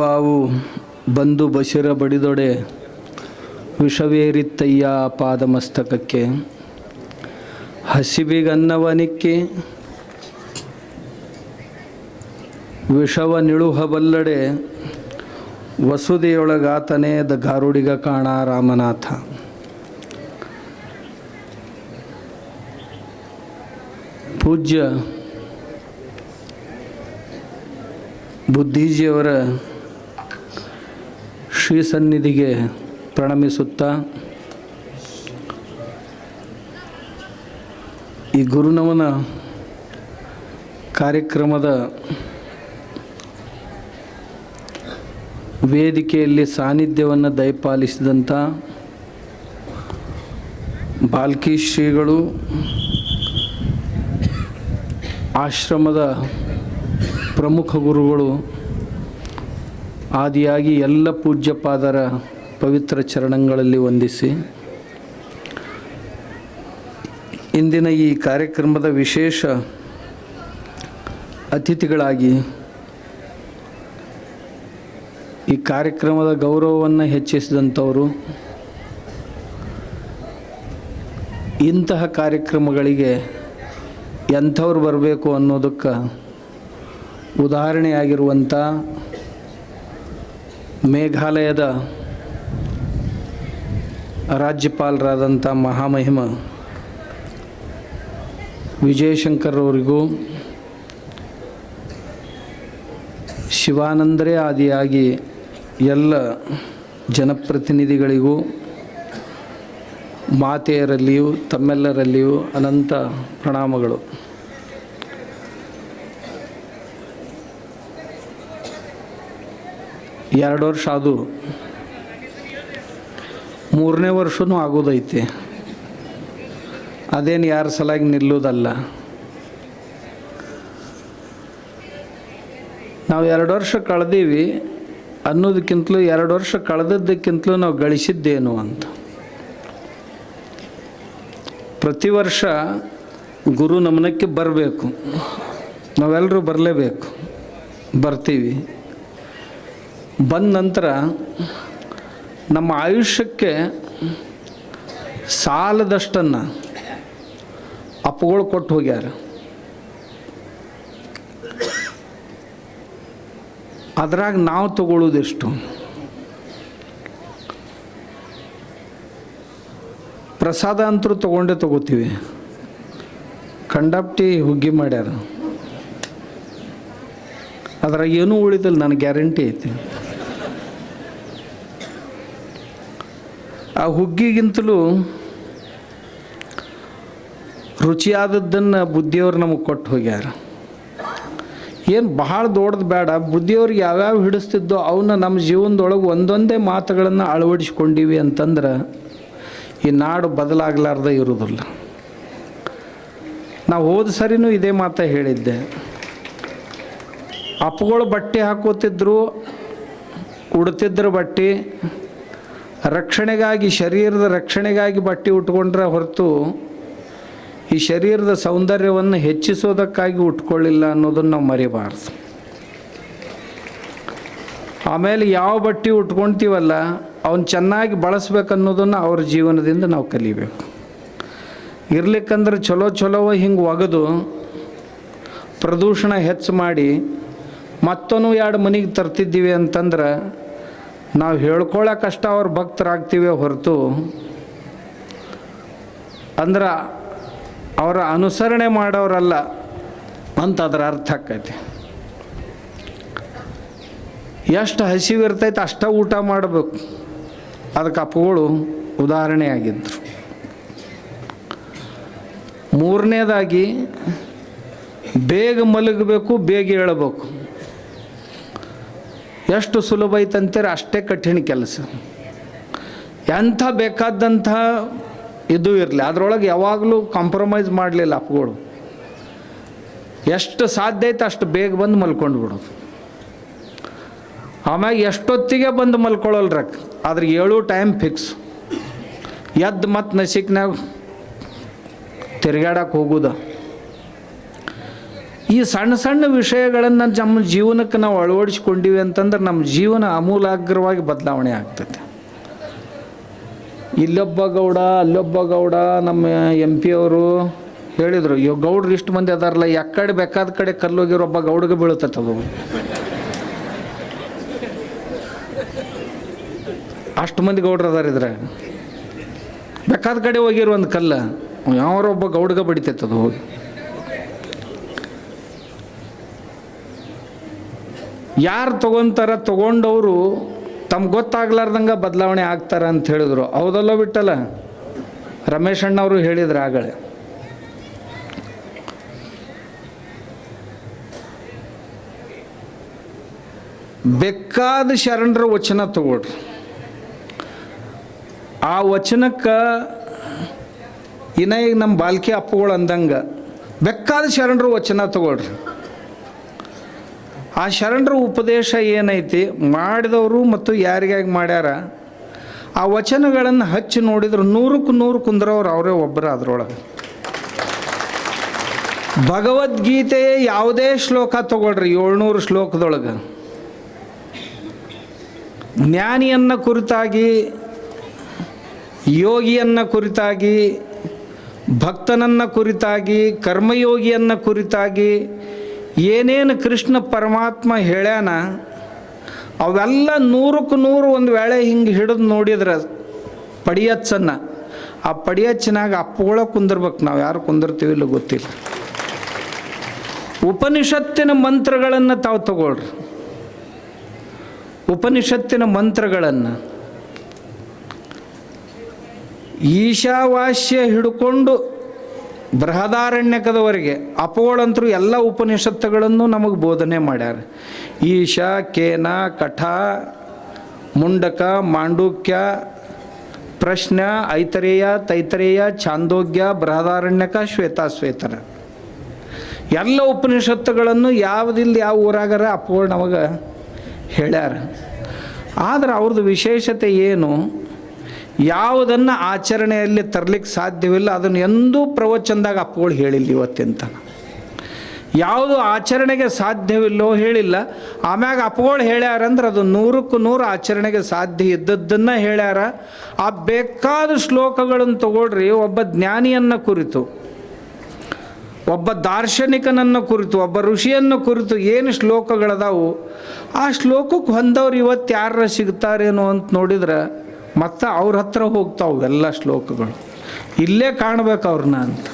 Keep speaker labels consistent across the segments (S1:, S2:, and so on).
S1: ಬಾವು ಬಂದು ಬಶಿರ ಬಡಿದೊಡೆ ವಿಷವೇರಿತ್ತಯ್ಯ ಪಾದಮಸ್ತಕಕ್ಕೆ. ಹಸಿಬಿಗನ್ನವನಿಕ್ಕಿ ವಿಷವ ನಿಳುಹಬಲ್ಲಡೆ ವಸುದೆಯೊಳಗಾತನೇ ದ ಗಾರುಡಿಗ ಕಾಣ ರಾಮನಾಥ. ಪೂಜ್ಯ ಬುದ್ಧಿಜಿಯವರ ಶ್ರೀ ಸನ್ನಿಧಿಗೆ ಪ್ರಣಮಿಸುತ್ತಾ ಈ ಗುರುನಮನ ಕಾರ್ಯಕ್ರಮದ ವೇದಿಕೆಯಲ್ಲಿ ಸಾನ್ನಿಧ್ಯವನ್ನು ದಯಪಾಲಿಸಿದಂಥ ಬಾಲ್ಕಿ ಶ್ರೀಗಳು ಆಶ್ರಮದ ಪ್ರಮುಖ ಗುರುಗಳು ಆದಿಯಾಗಿ ಎಲ್ಲ ಪೂಜ್ಯಪಾದರ ಪವಿತ್ರ ಚರಣಗಳಲ್ಲಿ ವಂದಿಸಿ, ಇಂದಿನ ಈ ಕಾರ್ಯಕ್ರಮದ ವಿಶೇಷ ಅತಿಥಿಗಳಾಗಿ ಈ ಕಾರ್ಯಕ್ರಮದ ಗೌರವವನ್ನು ಹೆಚ್ಚಿಸಿದಂಥವರು, ಇಂತಹ ಕಾರ್ಯಕ್ರಮಗಳಿಗೆ ಎಂಥವ್ರು ಬರಬೇಕು ಅನ್ನೋದಕ್ಕೆ ಉದಾಹರಣೆಯಾಗಿರುವಂಥ ಮೇಘಾಲಯದ ರಾಜ್ಯಪಾಲರಾದಂಥ ಮಹಾಮಹಿಮ ವಿಜಯಶಂಕರ್ ಅವರಿಗೂ ಶಿವಾನಂದರೇ ಆದಿಯಾಗಿ ಎಲ್ಲ ಜನಪ್ರತಿನಿಧಿಗಳಿಗೂ ಮಾತೆಯರಲ್ಲಿಯೂ ತಮ್ಮೆಲ್ಲರಲ್ಲಿಯೂ ಅನಂತ ಪ್ರಣಾಮಗಳು. ಎರಡು ವರ್ಷ ಅದು ಮೂರನೇ ವರ್ಷವೂ ಆಗೋದೈತೆ. ಅದೇನು ಯಾರ ಸಲಾಗಿ ನಿಲ್ಲೋದಲ್ಲ. ನಾವು ಎರಡು ವರ್ಷ ಕಳೆದೀವಿ. ಅನ್ನೋದಕ್ಕಿಂತಲೂ ಎರಡು ವರ್ಷ ಕಳೆದದ್ದಕ್ಕಿಂತಲೂ ನಾವು ಗಳಿಸಿದ್ದೇನು ಅಂತ. ಪ್ರತಿ ವರ್ಷ ಗುರು ನಮನಕ್ಕೆ ಬರಬೇಕು. ನಾವೆಲ್ಲರೂ ಬರಲೇಬೇಕು. ಬರ್ತೀವಿ. ಬಂದ ನಂತರ ನಮ್ಮ ಆಯುಷ್ಯಕ್ಕೆ ಸಾಲದಷ್ಟನ್ನು ಅಪ್ಪಗಳು ಕೊಟ್ಟು ಹೋಗ್ಯಾರ. ಅದ್ರಾಗ ನಾವು ತಗೊಳ್ಳೋದೆಷ್ಟು ಪ್ರಸಾದ ಅಂತರೂ ತಗೊಂಡೇ ತಗೋತೀವಿ. ಕಂಡಪ್ಟಿ ಹುಗ್ಗಿ ಮಾಡ್ಯಾರ. ಅದ್ರಾಗ ಏನೂ ಉಳಿದಿಲ್ಲ ನನಗೆ ಗ್ಯಾರಂಟಿ ಐತಿ. ಆ ಹುಗ್ಗಿಗಿಂತಲೂ ರುಚಿಯಾದದ್ದನ್ನು ಬುದ್ಧಿಯವ್ರು ನಮಗೆ ಕೊಟ್ಟು ಹೋಗ್ಯಾರ. ಏನು ಬಹಳ ದೊಡ್ಡದು ಬೇಡ ಬುದ್ಧಿಯವ್ರಿಗೆ ಯಾವ್ಯಾವ ಹಿಡಿಸ್ತಿದ್ದೋ ಅವನ್ನ ನಮ್ಮ ಜೀವನದೊಳಗೆ ಒಂದೊಂದೇ ಮಾತುಗಳನ್ನು ಅಳವಡಿಸ್ಕೊಂಡಿವಿ ಅಂತಂದ್ರೆ ಈ ನಾಡು ಬದಲಾಗಲಾರ್ದ ಇರೋದಿಲ್ಲ. ನಾವು ಹೋದ ಸರಿನೂ ಇದೇ ಮಾತ ಹೇಳಿದ್ದೆ. ಅಪ್ಪಗಳು ಬಟ್ಟೆ ಹಾಕೋತಿದ್ರು, ಉಡ್ತಿದ್ರು ಬಟ್ಟೆ ರಕ್ಷಣೆಗಾಗಿ, ಶರೀರದ ರಕ್ಷಣೆಗಾಗಿ ಬಟ್ಟೆ ಉಟ್ಕೊಂಡ್ರೆ ಹೊರತು ಈ ಶರೀರದ ಸೌಂದರ್ಯವನ್ನು ಹೆಚ್ಚಿಸೋದಕ್ಕಾಗಿ ಉಟ್ಕೊಳ್ಳಿಲ್ಲ ಅನ್ನೋದನ್ನು ನಾವು ಮರಿಬಾರ್ದು. ಆಮೇಲೆ ಯಾವ ಬಟ್ಟೆ ಉಟ್ಕೊಳ್ತೀವಲ್ಲ ಅವನ್ನ ಚೆನ್ನಾಗಿ ಬಳಸ್ಬೇಕನ್ನೋದನ್ನು ಅವ್ರ ಜೀವನದಿಂದ ನಾವು ಕಲಿಬೇಕು. ಇರ್ಲಿಕ್ಕಂದ್ರೆ ಚಲೋ ಚಲೋ ಹಿಂಗೆ ಒಗೆದು ಪ್ರದೂಷಣ ಹೆಚ್ಚು ಮಾಡಿ ಮತ್ತೊಂದು ಎರಡು ಮನೆಗೆ ತರ್ತಿದ್ದೀವಿ ಅಂತಂದ್ರೆ ನಾವು ಹೇಳ್ಕೊಳ್ಳೋಕಷ್ಟ ಅವ್ರು ಭಕ್ತರಾಗ್ತೀವಿ ಹೊರತು, ಅಂದ್ರೆ ಅವರ ಅನುಸರಣೆ ಮಾಡೋರಲ್ಲ ಅಂತ ಅದರ ಅರ್ಥ ಆಕೈತಿ. ಎಷ್ಟು ಹಸಿವಿರ್ತೈತೆ ಅಷ್ಟ ಊಟ ಮಾಡಬೇಕು. ಅದಕ್ಕೆ ಅಪ್ಪಗಳು ಉದಾಹರಣೆಯಾಗಿದ್ದರು ಮೂರನೇದಾಗಿ, ಬೇಗ ಮಲಗಬೇಕು, ಬೇಗ ಏಳಬೇಕು. ಎಷ್ಟು ಸುಲಭ ಐತಂತೀರ ಅಷ್ಟೇ ಕಠಿಣ ಕೆಲಸ. ಎಂಥ ಬೇಕಾದಂಥ ಇದು ಇರಲಿ, ಅದರೊಳಗೆ ಯಾವಾಗಲೂ ಕಾಂಪ್ರಮೈಸ್ ಮಾಡಲಿಲ್ಲ ಅಪ್ಪಗಳು. ಎಷ್ಟು ಸಾಧ್ಯ ಐತೆ ಅಷ್ಟು ಬೇಗ ಬಂದು ಮಲ್ಕೊಂಡು ಬಿಡೋದು. ಆಮ್ಯಾಗೆ ಎಷ್ಟೊತ್ತಿಗೆ ಬಂದು ಮಲ್ಕೊಳ್ಳಲ್ರಕ್ ಆದ್ರೆ ಏಳು ಟೈಮ್ ಫಿಕ್ಸ್ ಎದ್ದು ಮತ್ತು ನಸಿಕ್ನಾಗ ತಿರ್ಗಾಡಕ್ಕೆ ಹೋಗುದ. ಈ ಸಣ್ಣ ಸಣ್ಣ ವಿಷಯಗಳನ್ನು ನಮ್ಮ ಜೀವನಕ್ಕೆ ನಾವು ಅಳವಡಿಸ್ಕೊಂಡಿವಿ ಅಂತಂದ್ರೆ ನಮ್ಮ ಜೀವನ ಅಮೂಲಾಗ್ರವಾಗಿ ಬದಲಾವಣೆ ಆಗ್ತೈತೆ ಇಲ್ಲೊಬ್ಬ ಗೌಡ, ಅಲ್ಲೊಬ್ಬ ಗೌಡ, ನಮ್ಮ ಎಂ ಪಿ ಅವರು ಹೇಳಿದರು ಇವ್ ಗೌಡ್ರು ಇಷ್ಟು ಮಂದಿ ಅದಾರಲ್ಲ, ಎಕ್ಕಡೆ ಬೇಕಾದ ಕಡೆ ಕಲ್ಲೋಗಿರೋ ಒಬ್ಬ ಗೌಡ್ಗೆ ಬೀಳುತ್ತದು ಅಷ್ಟು ಮಂದಿ ಗೌಡ್ರು ಅದಾರ ಇದ್ರಾಗ ಬೇಕಾದ ಕಡೆ ಹೋಗಿರೋ ಒಂದು ಕಲ್ಲ ಯಾವರೊಬ್ಬ ಗೌಡ್ಗ ಬಡಿತೈತದು ಹೋಗಿ. ಯಾರು ತೊಗೊಂತಾರ ತಗೊಂಡವರು ತಮ್ಗೆ ಗೊತ್ತಾಗ್ಲಾರ್ದಂಗೆ ಬದಲಾವಣೆ ಆಗ್ತಾರೆ ಅಂತ ಹೇಳಿದ್ರು. ಹೌದಲ್ಲ ಬಿಟ್ಟಲ್ಲ? ರಮೇಶ್ ಅಣ್ಣವರು ಹೇಳಿದ್ರು ಆಗಳೆ ಬೇಕಾದ ಶರಣರ ವಚನ ತಗೊಳ್ರಿ. ಆ ವಚನಕ್ಕೆ ಇನ್ನ ಈಗ ನಮ್ಮ ಬಾಲ್ಕಿ ಅಪ್ಪಗಳು ಅಂದಂಗೆ, ಬೇಕಾದ ಶರಣರು ವಚನ ತಗೊಳ್ರಿ. ಆ ಶರಣರ ಉಪದೇಶ ಏನೈತಿ? ಮಾಡಿದವರು ಮತ್ತು ಯಾರಿಗಾಗಿ ಮಾಡ್ಯಾರ? ಆ ವಚನಗಳನ್ನು ಹಚ್ಚಿ ನೋಡಿದ್ರೆ ನೂರಕ್ಕೆ ನೂರು ಕುಂದ್ರವ್ರು ಅವರೇ ಒಬ್ಬರ ಅದರೊಳಗೆ. ಭಗವದ್ಗೀತೆಯ ಯಾವುದೇ ಶ್ಲೋಕ ತಗೊಳ್ರಿ, ಏಳ್ನೂರು ಶ್ಲೋಕದೊಳಗೆ. ಜ್ಞಾನಿಯನ್ನ ಕುರಿತಾಗಿ, ಯೋಗಿಯನ್ನ ಕುರಿತಾಗಿ, ಭಕ್ತನನ್ನ ಕುರಿತಾಗಿ, ಕರ್ಮಯೋಗಿಯನ್ನ ಕುರಿತಾಗಿ ಏನೇನು ಕೃಷ್ಣ ಪರಮಾತ್ಮ ಹೇಳ್ಯಾನ, ಅವೆಲ್ಲ ನೂರಕ್ಕೆ ನೂರು ಒಂದು ವೇಳೆ ಹಿಂಗೆ ಹಿಡಿದು ನೋಡಿದ್ರೆ ಪಡಿಯಚ್ಚನ್ನು, ಆ ಪಡಿಯಚ್ಚನಾಗ ಅಪ್ಪಗಳ ಕುಂದಿರ್ಬೇಕು ನಾವು. ಯಾರು ಕುಂದಿರ್ತೀವಿ ಇಲ್ಲ ಗೊತ್ತಿಲ್ಲ. ಉಪನಿಷತ್ತಿನ ಮಂತ್ರಗಳನ್ನು ತಾವು ತಗೊಳ್ರಿ. ಉಪನಿಷತ್ತಿನ ಮಂತ್ರಗಳನ್ನು. ಈಶಾವಾಸ್ಯ ಹಿಡ್ಕೊಂಡು ಬೃಹದಾರಣ್ಯಕದವರೆಗೆ ಅಪೋಳಂತರೂ ಎಲ್ಲ ಉಪನಿಷತ್ತುಗಳನ್ನು ನಮಗೆ ಬೋಧನೆ ಮಾಡ್ಯಾರ. ಈಶಾ, ಕೇನ, ಕಠ, ಮುಂಡಕ, ಮಾಂಡುಕ್ಯ, ಪ್ರಶ್ನ, ಐತರೇಯ, ತೈತರೇಯ ಚಾಂದೋಗ್ಯ ಬೃಹದಾರಣ್ಯಕ, ಶ್ವೇತಾಶ್ವೇತರ. ಎಲ್ಲ ಉಪನಿಷತ್ತುಗಳನ್ನು ಯಾವುದಿಲ್ಲ ಯಾವ ಊರಾಗರ ಅಪ್ಪಗಳು ನಮಗೆ ಹೇಳ್ಯಾರ. ಆದ್ರೆ ಅವ್ರದ್ದು ವಿಶೇಷತೆ ಏನು? ಯಾವುದನ್ನು ಆಚರಣೆಯಲ್ಲಿ ತರಲಿಕ್ಕೆ ಸಾಧ್ಯವಿಲ್ಲ, ಅದನ್ನು ಎಂದೂ ಪ್ರವಚನದಾಗ ಅಪ್ಪಗಳು ಹೇಳಿಲ್ಲ ಇವತ್ತಿನ ಯಾವುದು ಆಚರಣೆಗೆ ಸಾಧ್ಯವಿಲ್ಲೋ ಹೇಳಿಲ್ಲ, ಆಮ್ಯಾಗ ಅಪ್ಪಗಳು ಹೇಳ್ಯಾರಂದ್ರೆ ಅದು ನೂರಕ್ಕೂ ನೂರು ಆಚರಣೆಗೆ ಸಾಧ್ಯ ಇದ್ದದ್ದನ್ನು ಹೇಳ್ಯಾರ. ಆ ಬೇಕಾದ ಶ್ಲೋಕಗಳನ್ನು ತಗೊಳ್ರಿ, ಒಬ್ಬ ಜ್ಞಾನಿಯನ್ನು ಕುರಿತು, ಒಬ್ಬ ದಾರ್ಶನಿಕನನ್ನು ಕುರಿತು, ಒಬ್ಬ ಋಷಿಯನ್ನು ಕುರಿತು ಏನು ಶ್ಲೋಕಗಳದಾವು, ಆ ಶ್ಲೋಕಕ್ಕೆ ಹೊಂದವ್ರು ಇವತ್ತು ಯಾರ ಸಿಗ್ತಾರೇನೋ ಅಂತ ನೋಡಿದ್ರೆ ಮತ್ತೆ ಅವ್ರ ಹತ್ರ ಹೋಗ್ತಾವೆ ಎಲ್ಲ ಶ್ಲೋಕಗಳು. ಇಲ್ಲೇ ಕಾಣ್ಬೇಕು ಅವ್ರನ್ನ ಅಂತ.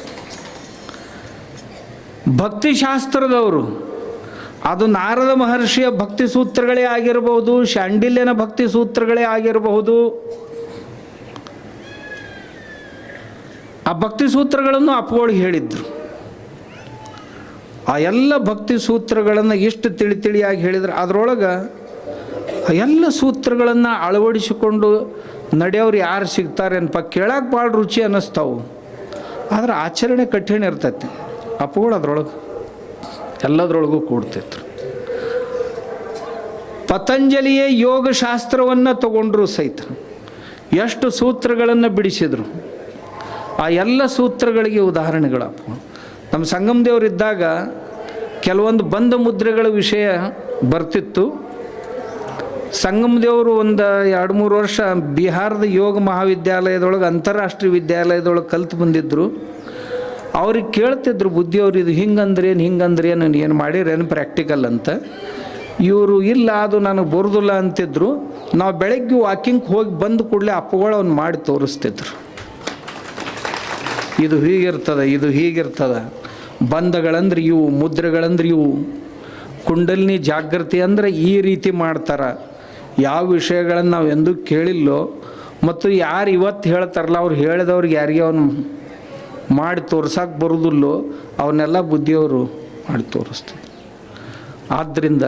S1: ಭಕ್ತಿಶಾಸ್ತ್ರದವರು ಅದು ನಾರದ ಮಹರ್ಷಿಯ ಭಕ್ತಿ ಸೂತ್ರಗಳೇ ಆಗಿರಬಹುದು, ಶಾಂಡಿಲ್ಯನ ಭಕ್ತಿ ಸೂತ್ರಗಳೇ ಆಗಿರಬಹುದು. ಆ ಭಕ್ತಿ ಸೂತ್ರಗಳನ್ನು ಅಪ್ಪಗಳು ಹೇಳಿದ್ರು. ಆ ಎಲ್ಲ ಭಕ್ತಿ ಸೂತ್ರಗಳನ್ನು ಎಷ್ಟು ತಿಳಿ ತಿಳಿಯಾಗಿ ಹೇಳಿದ್ರು. ಅದರೊಳಗೆ ಎಲ್ಲ ಸೂತ್ರಗಳನ್ನು ಅಳವಡಿಸಿಕೊಂಡು ನಡೆಯವ್ರು ಯಾರು ಸಿಗ್ತಾರೆ ಅನ್ನಪ್ಪ ಕೇಳಕ್ಕೆ ಭಾಳ ರುಚಿ ಅನ್ನಿಸ್ತಾವು. ಆದ್ರೆ ಆಚರಣೆ ಕಠಿಣ ಇರ್ತೈತಿ. ಅಪ್ಪಗಳು ಅದ್ರೊಳಗೆ, ಎಲ್ಲದರೊಳಗೂ ಕೂಡ್ತಿತ್ತು ಪತಂಜಲಿಯೇ ಯೋಗಶಾಸ್ತ್ರವನ್ನು ತಗೊಂಡ್ರು ಸಹಿತ. ಎಷ್ಟು ಸೂತ್ರಗಳನ್ನು ಬಿಡಿಸಿದ್ರು. ಆ ಎಲ್ಲ ಸೂತ್ರಗಳಿಗೆ ಉದಾಹರಣೆಗಳಪ್ಪ ನಮ್ಮ ಸಂಗಮ ದೇವರಿದ್ದಾಗ ಕೆಲವೊಂದು ಬಂಧ ಮುದ್ರೆಗಳ ವಿಷಯ ಬರ್ತಿತ್ತು. ಸಂಗಮ ದೇವರು ಒಂದು ಎರಡು ಮೂರು ವರ್ಷ ಬಿಹಾರದ ಯೋಗ ಮಹಾವಿದ್ಯಾಲಯದೊಳಗೆ, ಅಂತಾರಾಷ್ಟ್ರೀಯ ವಿದ್ಯಾಲಯದೊಳಗೆ ಕಲ್ತು ಬಂದಿದ್ದರು ಅವ್ರಿಗೆ ಕೇಳ್ತಿದ್ರು ಬುದ್ಧಿಯವ್ರು ಇದು ಹಿಂಗಂದ್ರೇನು ಹಿಂಗಂದ್ರೇನು ಏನು ಏನು ಮಾಡಿರೇನು ಪ್ರಾಕ್ಟಿಕಲ್ ಅಂತ. ಇವರು, ಇಲ್ಲ, ಅದು ನನಗೆ ಬರೋದಿಲ್ಲ ಅಂತಿದ್ರು. ನಾವು ಬೆಳಗ್ಗೆ ವಾಕಿಂಗ್ ಹೋಗಿ ಬಂದ ಕೂಡಲೇ ಅಪ್ಪಗಳು ಅವ್ನು ಮಾಡಿ ತೋರಿಸ್ತಿದ್ರು. ಇದು ಹೀಗಿರ್ತದೆ ಇದು ಹೀಗಿರ್ತದೆ. ಬಂಧಗಳಂದ್ರೆ ಇವು, ಮುದ್ರೆಗಳಂದ್ರೆ ಇವು. ಕುಂಡಲಿನಿ ಜಾಗೃತಿ ಅಂದರೆ ಈ ರೀತಿ ಮಾಡ್ತಾರೆ. ಯಾವ ವಿಷಯಗಳನ್ನು ನಾವು ಎಂದೂ ಕೇಳಿಲ್ಲೋ ಮತ್ತು ಯಾರು ಇವತ್ತು ಹೇಳ್ತಾರಲ್ಲ, ಅವ್ರು ಹೇಳಿದವ್ರಿಗೆ ಯಾರಿಗೆ ಅವನು ಮಾಡಿ ತೋರ್ಸೋಕೆ ಬರೋದಿಲ್ಲೋ ಅವನ್ನೆಲ್ಲ ಬುದ್ಧಿಯವರು ಮಾಡಿ ತೋರಿಸ್ತಾರೆ. ಆದ್ದರಿಂದ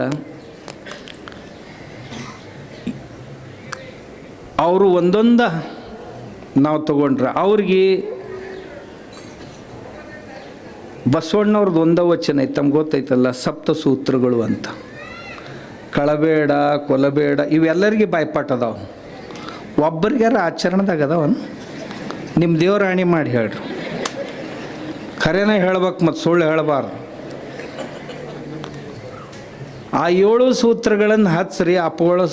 S1: ಅವರು ಒಂದೊಂದ ನಾವು ತಗೊಂಡ್ರೆ ಅವ್ರಿಗೆ ಬಸವಣ್ಣವ್ರದ್ದು ಒಂದ ವಚನ ಐತೆ, ತಮ್ಗೆ ಗೊತ್ತೈತಲ್ಲ ಸಪ್ತ ಸೂತ್ರಗಳು ಅಂತ. ಕಳಬೇಡ, ಕೊಲಬೇಡ, ಇವೆಲ್ಲರಿಗೆ ಬಾಯ್ಪಾಟ್ ಅದಾವ ಒಬ್ಬರಿಗಾರ ಆಚರಣೆದಾಗ ಅದಾವನು? ನಿಮ್ಮ ದೇವರಾಣಿ ಮಾಡಿ ಹೇಳ್ರಿ. ಖರೇನ ಹೇಳ್ಬೇಕು ಮತ್ತು ಸುಳ್ಳು ಹೇಳಬಾರ್ದು. ಆ ಏಳು ಸೂತ್ರಗಳನ್ನು ಹಚ್ಚ್ರಿ, ಅಪ್ಪಗಳು